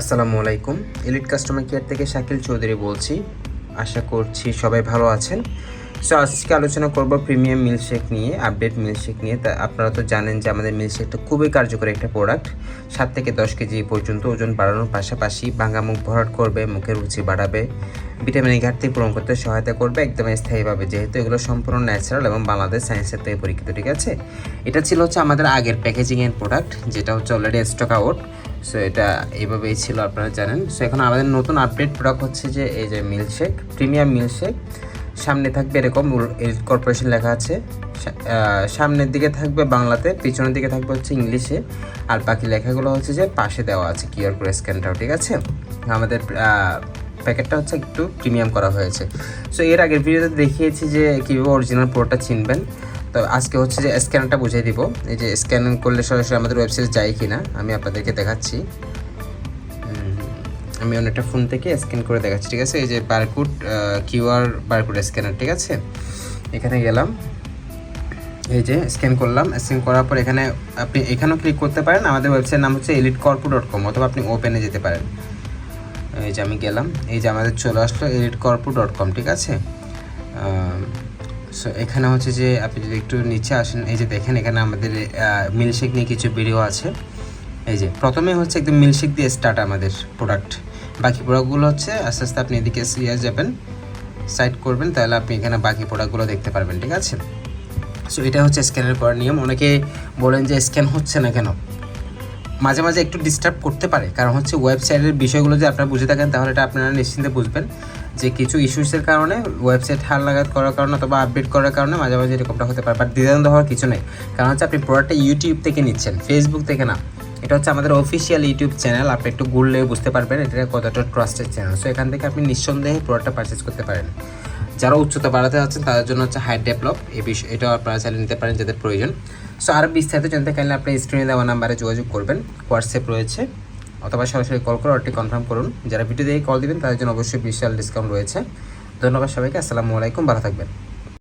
আসসালামু আলাইকুম। Elite customer care থেকে শাকিল চৌধুরী বলছি। আশা করছি সবাই ভালো আছেন। সো আজকে আলোচনা করব প্রিমিয়াম মিল্কশেক নিয়ে আপডেট মিল্কশেক নিয়ে। তা আপনারা তো জানেন যে আমাদের মিল্কশেকটা খুবই কার্যকরী একটা প্রোডাক্ট সাত থেকে দশ কেজি পর্যন্ত ওজন বাড়ানোর পাশাপাশি ভাঙা মুখ ভরাট করবে, মুখের রুচি বাড়াবে ভিটামিনের ঘাটতি পূরণ করতে সহায়তা করবে, একদম স্থায়ীভাবে। যেহেতু এগুলো সম্পূর্ণ ন্যাচারাল এবং বাংলাদেশ সায়েন্সের থেকে পরীক্ষিত, ঠিক আছে? এটা ছিল হচ্ছে আমাদের আগের প্যাকেজিংয়ের প্রোডাক্ট যেটা হচ্ছে অলরেডি স্টক আউট সো এটা এইভাবেই ছিল, আপনারা জানেন। সো এখন আমাদের নতুন আপডেট প্রোডাক্ট হচ্ছে যে, এই যে মিল্কশেক প্রিমিয়াম মিল্কশেক সামনে থাকবে এরকম এলিট কর্পোরেশন লেখা আছে। সামনের দিকে থাকবে বাংলাতে, পিছনের দিকে থাকবে হচ্ছে ইংলিশে। আর বাকি লেখাগুলো হচ্ছে যে, পাশে দেওয়া আছে কিউআর কোড স্ক্যানটাও, ঠিক আছে? আমাদের প্যাকেটটা হচ্ছে একটু প্রিমিয়াম করা হয়েছে। সো এর আগের ভিডিওতে দেখিয়েছি যে, কীভাবে অরিজিনাল প্রোডাক্টটা চিনবেন। তো আজকে হচ্ছে যে স্ক্যানারটা বুঝিয়ে দিব। এই যে স্ক্যান করলে সরাসরি আমাদের ওয়েবসাইট যায় কি না আমি আপনাদেরকে দেখাচ্ছি। আমি অনেকটা ফোন থেকে স্ক্যান করে দেখাচ্ছি, ঠিক আছে? এই যে বারকোড কিউআর বারকোড স্ক্যানার ঠিক আছে? এখানে গেলাম। এই যে স্ক্যান করলাম স্ক্যান করার পর এখানে আপনি এখানেও ক্লিক করতে পারেন। আমাদের ওয়েবসাইট নাম হচ্ছে এলিট কর্পো ডট কম অথবা আপনি ওপেনে যেতে পারেন। এই যে আমি গেলাম। এই যে আমাদের চলে আসলো এলিট কর্পো ডট কম ঠিক আছে? সো এখানে হচ্ছে যে আপনি যদি একটু নিচে আসেন, এই যে দেখেন এখানে আমাদের মিল্কশেক নিয়ে কিছু ভিডিও আছে। এই যে, প্রথমে হচ্ছে একদম মিল্কশেক দিয়ে স্টার্ট আমাদের প্রোডাক্ট বাকি প্রোডাক্টগুলো হচ্ছে, আস্তে আস্তে আপনি এদিকে সিরিয়াস যাবেন সাইড করবেন, তাহলে আপনি এখানে বাকি প্রোডাক্টগুলো দেখতে পারবেন, ঠিক আছে? সো এটা হচ্ছে স্ক্যানের করার নিয়ম। অনেকে বলেন যে স্ক্যান হচ্ছে না কেন? মাঝে মাঝে একটু ডিস্টার্ব করতে পারে। কারণ হচ্ছে ওয়েবসাইটের বিষয়গুলো যদি আপনারা বুঝে থাকেন, তাহলে এটা আপনারা নিশ্চিন্তে বুঝবেন। যে কিছু ইস্যুসের কারণে ওয়েবসাইট হাল লাগাত করার কারণে অথবা আপডেট করার কারণে মাঝে মাঝে এরকমটা হতে পারে বাট দ্বিধান্ত হওয়ার কিছু নেই। কারণ হচ্ছে আপনি প্রোডাক্টটা ইউটিউব থেকে নিচ্ছেন ফেসবুক থেকে না। এটা হচ্ছে আমাদের অফিসিয়াল ইউটিউব চ্যানেল আপনি একটু ঘুরলে বুঝতে পারবেন এটা কতটা ট্রাস্টেড চ্যানেল সো এখান থেকে আপনি নিঃসন্দেহে প্রোডাক্টটা পারচেস করতে পারেন। যারা উচ্চতা বাড়াতে যাচ্ছেন, তাদের জন্য হচ্ছে হাই ডেভেলপ এই বিষয় এটাও আপনারা চালিয়ে নিতে পারেন যাদের প্রয়োজন। সো আরও বিস্তারিত জানতে চাইলে আপনি স্ক্রিনে দেওয়া নাম্বারে যোগাযোগ করবেন। হোয়াটসঅ্যাপ রয়েছে। অথবা সরাসরি কল করে অর্ডারটি কনফার্ম করুন। যারা ভিডিও দিয়ে কল দিবেন, তাদের জন্য অবশ্যই বিশাল ডিসকাউন্ট রয়েছে। ধন্যবাদ সবাইকে, আসসালামু আলাইকুম, ভালো থাকবেন।